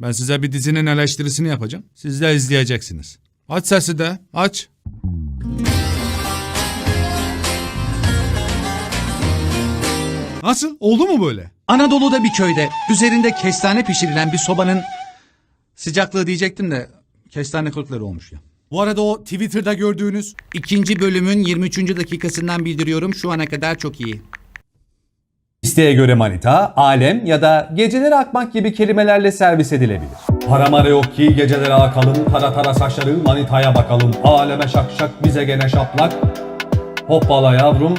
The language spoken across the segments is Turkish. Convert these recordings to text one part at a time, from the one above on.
Ben size bir dizinin eleştirisini yapacağım. Siz de izleyeceksiniz. Aç sesi de. Aç. Nasıl? Oldu mu böyle? Anadolu'da bir köyde üzerinde kestane pişirilen bir sobanın sıcaklığı diyecektim de kestane kırıkları olmuş ya. Bu arada o Twitter'da gördüğünüz İkinci bölümün 23. dakikasından bildiriyorum şu ana kadar çok iyi. İsteğe göre manita, alem ya da geceleri akmak gibi kelimelerle servis edilebilir. Para mara yok ki gecelere akalım, tara tara saçları manitaya bakalım. Aleme şak şak bize gene şaplak. Hoppala yavrum.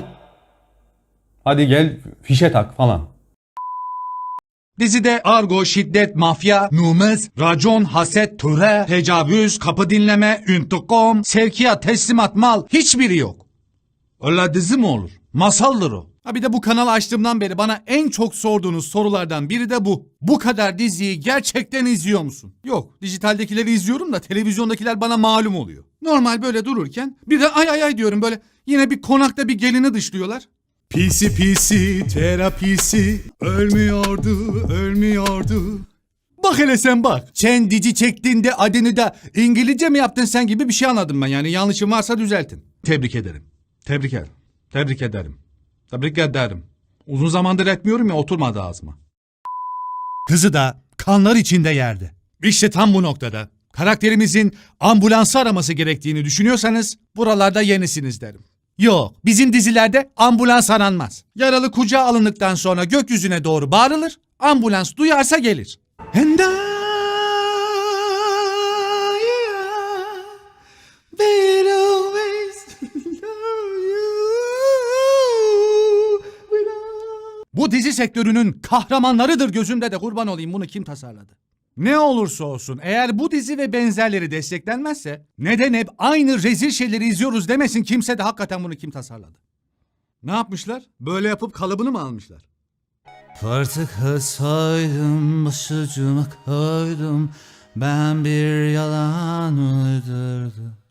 Hadi gel fişe tak falan. Dizide argo, şiddet, mafya, numez, racon, haset, töre, tecavüz, kapı dinleme, intikam, sevkiyat, teslimat, mal hiçbiri yok. Öyle dizi mi olur? Masaldır o. Ha bir de bu kanalı açtığımdan beri bana en çok sorduğunuz sorulardan biri de bu. Bu kadar diziyi gerçekten izliyor musun? Yok, dijitaldekileri izliyorum da televizyondakiler bana malum oluyor. Normal böyle dururken bir de ay ay ay diyorum böyle yine bir konakta bir gelini dışlıyorlar. Pisi pisi terapisi ölmüyordu ölmüyordu. Bak hele sen bak. Sen dizi çektiğinde adını da İngilizce mi yaptın sen gibi bir şey anladım ben yani yanlışım varsa düzeltin. Tebrik ederim. Tebrik ederim. Tebrik ederim. Tebrik ederim. Uzun zamandır etmiyorum ya oturmadı ağzıma. Kızı da kanlar içinde yerde. İşte tam bu noktada karakterimizin ambulansı araması gerektiğini düşünüyorsanız buralarda yenisiniz derim. Yok bizim dizilerde ambulans aranmaz. Yaralı kucağa alındıktan sonra gökyüzüne doğru bağırılır. Ambulans duyarsa gelir. And Bu dizi sektörünün kahramanlarıdır gözümde de kurban olayım bunu kim tasarladı? Ne olursa olsun eğer bu dizi ve benzerleri desteklenmezse neden hep aynı rezil şeyleri izliyoruz demesin kimse de hakikaten bunu kim tasarladı? Ne yapmışlar? Böyle yapıp kalıbını mı almışlar? Artık soydum başucuma koydum ben bir yalan uydurdum.